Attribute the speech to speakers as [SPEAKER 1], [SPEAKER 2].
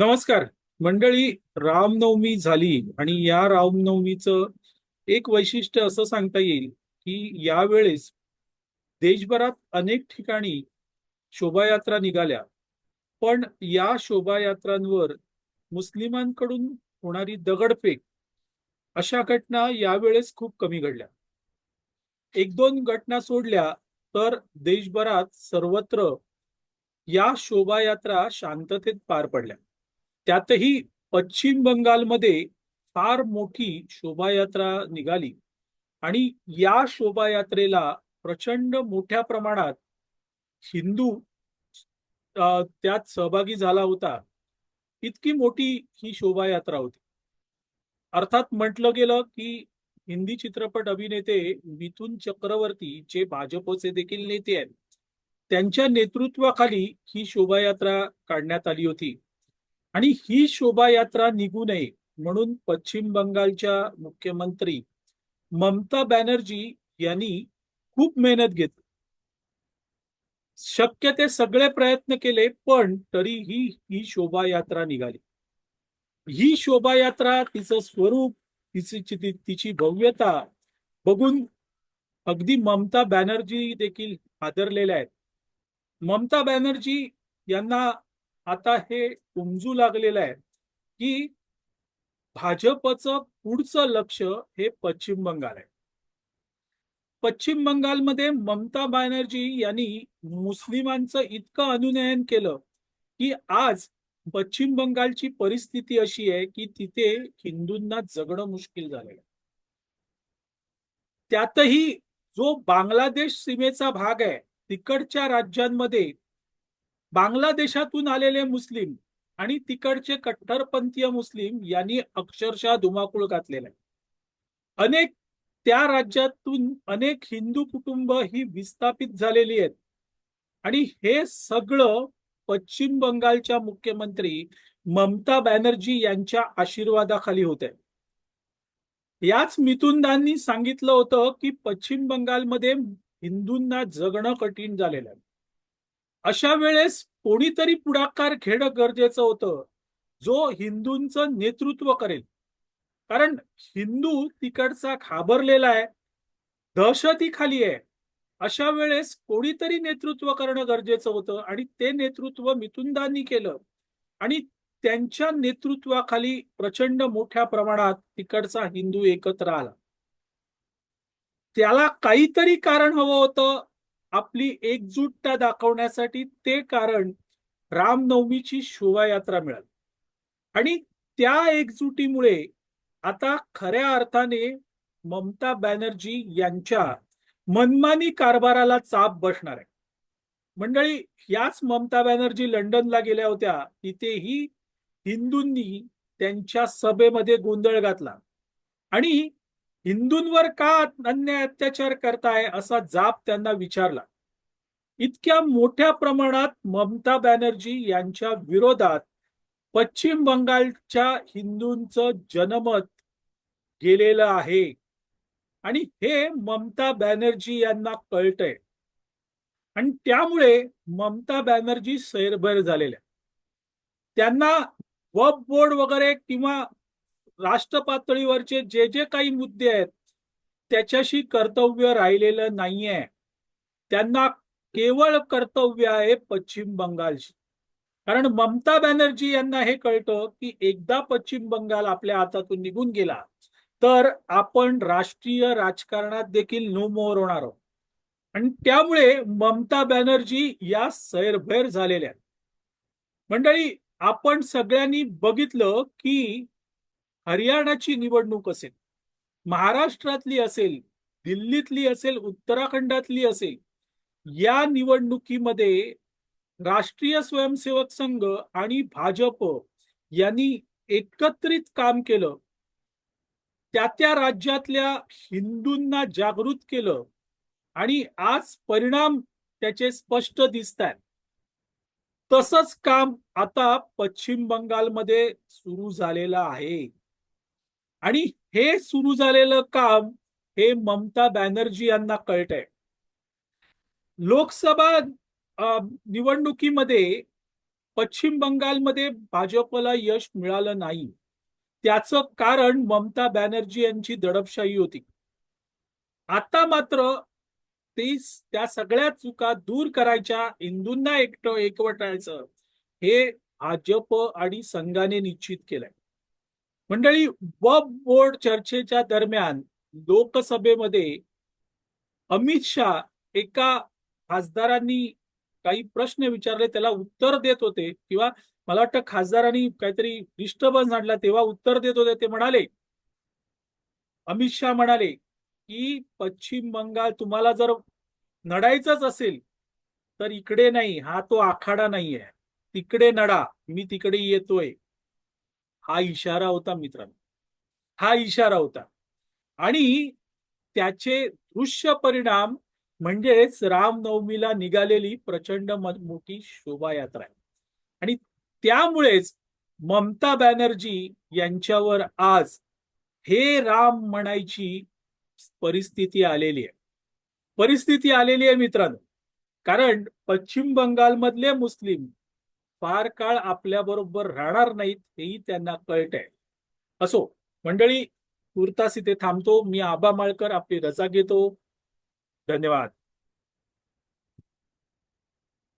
[SPEAKER 1] नमस्कार. मंडळी रामनवमी झाली आणि या रामनवमीचं एक वैशिष्ट्य असं सांगता येईल की यावेळेस देशभरात अनेक ठिकाणी शोभायात्रा निघाल्या. पण या शोभायात्रांवर मुस्लिमांकडून होणारी दगडफेक अशा घटना यावेळेस खूप कमी घडल्या. एक दोन घटना सोडल्या तर देशभरात सर्वत्र या शोभायात्रा शांततेत पार पडल्या. त्यातही पश्चिम बंगालमध्ये फार मोठी शोभायात्रा निघाली. आणि या शोभायात्रेला प्रचंड मोठ्या प्रमाणात हिंदू त्यात सहभागी झाला होता. इतकी मोठी ही शोभायात्रा होती. अर्थात म्हटलं गेलं की हिंदी चित्रपट अभिनेते मिथुन चक्रवर्ती जे भाजपचे देखील नेते आहेत त्यांच्या नेतृत्वाखाली ही शोभायात्रा काढण्यात आली होती. आणि ही शोभायात्रा निघू नये म्हणून पश्चिम बंगालच्या मुख्यमंत्री ममता बॅनर्जी यांनी खूप मेहनत घेतली. शक्य ते सगळे प्रयत्न केले पण तरीही ही शोभायात्रा निघाली. ही शोभायात्रा तिचं स्वरूप तिची तिची भव्यता बघून अगदी ममता बॅनर्जी देखील हादरलेल्या आहेत. ममता बॅनर्जी यांना आता हे उमजू लागलेलं आहे की भाजपचं पुढचं लक्ष हे पश्चिम बंगाल आहे. पश्चिम बंगालमध्ये ममता बॅनर्जी यांनी मुस्लिमांचं इतकं अनुनयन केलं की आज पश्चिम बंगालची परिस्थिती अशी आहे की तिथे हिंदूंना जगणं मुश्किल झालेलं आहे. त्यातही जो बांगलादेश सीमेचा भाग आहे तिकडच्या राज्यांमध्ये बांगलादेशातून आलेले मुस्लिम आणि तिकडचे कट्टरपंथीय मुस्लिम यांनी अक्षरशः धुमाकूळ घातलेला आहे. अनेक त्या राज्यातून अनेक हिंदू कुटुंब ही विस्थापित झालेली आहेत. आणि हे सगळं पश्चिम बंगालच्या मुख्यमंत्री ममता बॅनर्जी यांच्या आशीर्वादाखाली होते याच मिथुनदांनी सांगितलं होतं की पश्चिम बंगालमध्ये हिंदूंना जगणं कठीण झालेलं आहे. अशा वेळेस कोणीतरी पुढाकार घेणं गरजेचं होतं जो हिंदूंचं नेतृत्व करेल. कारण हिंदू तिकडचा घाबरलेला आहे दहशती खाली आहे. अशा वेळेस कोणीतरी नेतृत्व करणं गरजेचं होतं आणि ते नेतृत्व मिथुनदांनी केलं. आणि त्यांच्या नेतृत्वाखाली प्रचंड मोठ्या प्रमाणात तिकडचा हिंदू एकत्र आला. त्याला काहीतरी कारण हवं होतं आपली एकजूटता दाखवण्यासाठी ते कारण रामनवमीची शोभायात्रा मिळाली. आणि त्या एकजुटीमुळे आता खऱ्या अर्थाने ममता बॅनर्जी यांच्या मनमानी कारभाराला चाप बसणार आहे. मंडळी याच ममता बॅनर्जी लंडनला गेल्या होत्या तिथेही हिंदूंनी त्यांच्या सभेमध्ये गोंधळ घातला. आणि हिंदूंवर का अन्याय अत्याचार करताय असा जाप त्यांना विचारला. इतक्या मोठ्या प्रमाणात ममता बॅनर्जी यांच्या विरोधात पश्चिम बंगालच्या हिंदूंचं जनमत गेलेलं आहे. आणि हे ममता बॅनर्जी यांना कळतंय. आणि त्यामुळे ममता बॅनर्जी सैरभैर झालेल्या त्यांना वब बोर्ड वगैरे किंवा राष्ट्र पातळीवरचे जे जे काही मुद्दे आहेत त्याच्याशी कर्तव्य राहिलेलं नाहीये. त्यांना केवळ कर्तव्य आहे पश्चिम बंगालशी. कारण ममता बॅनर्जी यांना हे कळतं की एकदा पश्चिम बंगाल आपल्या हातातून निघून गेला तर आपण राष्ट्रीय राजकारणात देखील नो मोर होणार आहोत. आणि त्यामुळे ममता बॅनर्जी या सैरभैर झालेल्या आहेत. मंडळी आपण सगळ्यांनी बघितलं की हरियाणाची निवडणूक असेल महाराष्ट्रातली असेल दिल्लीतली असेल उत्तराखंडातली असेल या निवडणुकीमध्ये राष्ट्रीय स्वयंसेवक संघ आणि भाजप यांनी एकत्रित काम केलं. त्या त्या राज्यातल्या हिंदूंना जागृत केलं आणि आज परिणाम त्याचे स्पष्ट दिसत आहेत तसंच काम आता पश्चिम बंगालमध्ये सुरू झालेलं आहे. आणि हे सुरू झालेलं काम हे ममता बॅनर्जी यांना कळत आहे लोकसभा निवडणुकीमध्ये पश्चिम बंगालमध्ये भाजपला यश मिळालं नाही. त्याचं कारण ममता बॅनर्जी यांची दडपशाही होती. आता मात्र ते त्या सगळ्या चुका दूर करायच्या हिंदूंना एकट एकवटायचं हे भाजप आणि संघाने निश्चित केलंय. मंडळी वब बोर्ड चर्चेच्या दरम्यान लोकसभेमध्ये अमित शहा एका खासदारांनी काही प्रश्न विचारले त्याला उत्तर देत होते. किंवा मला वाटतं खासदारांनी काहीतरी डिस्टर्बन्स आणला तेव्हा उत्तर देत होते. ते म्हणाले अमित शहा म्हणाले की पश्चिम बंगाल तुम्हाला जर नडायचंच असेल तर इकडे नाही. हा तो आखाडा नाहीये. तिकडे नडा. मी तिकडे येतोय. हा इशारा होता मित्रांनो. हा इशारा होता. आणि त्याचे दृश्य परिणाम म्हणजेच रामनवमीला निघालेली प्रचंड मोठी शोभायात्रा आहे. आणि त्यामुळेच ममता बॅनर्जी यांच्यावर आज हे राम म्हणायची परिस्थिती आलेली आहे. परिस्थिती आलेली आहे मित्रांनो. कारण पश्चिम बंगालमधले मुस्लिम फार काळ आपल्या बरोबर राहणार नाहीत हेही त्यांना कळत आहे असो मंडळी तुर्तास इथे थांबतो. मी आबा माळकर आपली रजा घेतो. धन्यवाद.